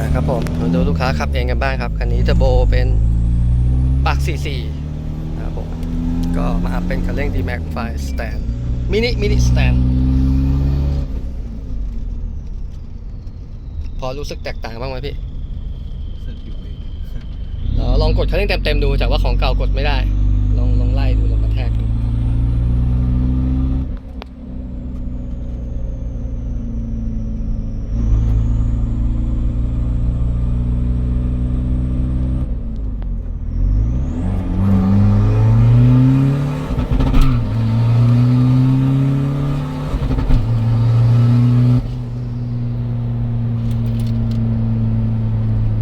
อ่าครับผมมาดูลูกค้าขับเองกันบ้างครับคันนี้จะโบเป็นปัก44นะครับผมก็มาอัพเป็นคันเร่ง D-Max ไฟสแตนมินิมินิสแตนพอรู้สึกแตกต่างบ้างไหมพี่สึกอยู่พี่เอ่อลองกดคันเร่งเต็มๆดูจากว่าของเก่ากดไม่ได้ ลองลองไล่ดูลองกระแทกดู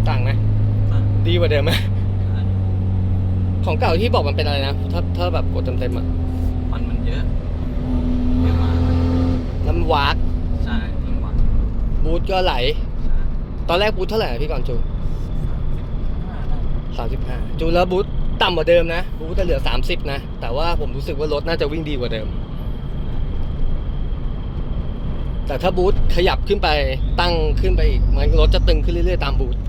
ต่างไหม อะ ดีกว่าเดิมไหมอะของเก่าที่บอกมันเป็นอะไรนะ ถ้าถ้าแบบกดเต็มๆอะ มันมันเยอะ เยอะมากแล้วมันวากใช่ทั้งวันบูทก็ไหลใช่ตอนแรกบูทเท่าไหร่นะพี่ก่อนจูนห้าได้สามสิบห้าจูนแล้วบูทต่ำกว่าเดิมนะบูทจะเหลือสามสิบนะ แต่ว่าผมรู้สึกว่ารถน่าจะวิ่งดีกว่าเดิม แต่ถ้าบูทขยับขึ้นไปตั้งขึ้นไปอีกมันรถจะตึงขึ้นเรื่อยๆตามบูทอั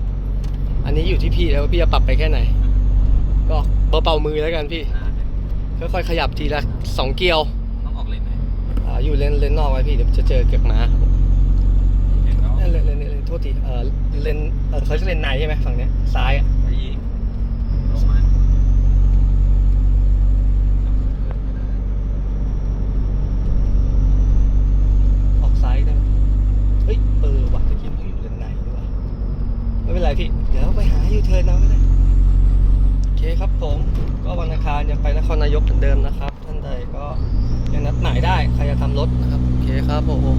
นนี้อยู่ที่พี่แล้วว่าพี่จะปรับไปแค่ไหน ก็เบาๆมือแล้วกันพี่ได้ค่อยๆขยับทีละสองเกียวต้องออกเลนไหมอ่าอยู่เลนเลนนอกไว้พี่เดี๋ยวจะเจอเกือกม้าครับผมเห็นแล้วนั่นเลนเลนเลนเลนโทษทีเออเลนเออเขาจะเลนในใช่ไหมฝั่งเนี้ยซ้ายอะ ไปยิงลงมา ออกซ้ายได้ไหมเฮ้ยเออว่ะตะกี้ผมอยู่เลนในดีกว่า ไม่เป็นไรพี่ เดี๋ยวไปหายูเทิร์นเอาไม่ได้โอเคครับผม ก็วันอังคารจะไปนครนายกเหมือนเดิมนะครับ ท่านใดก็ยังนัดหมายได้ ใครจะทำรถนะครับ โอเคครับผม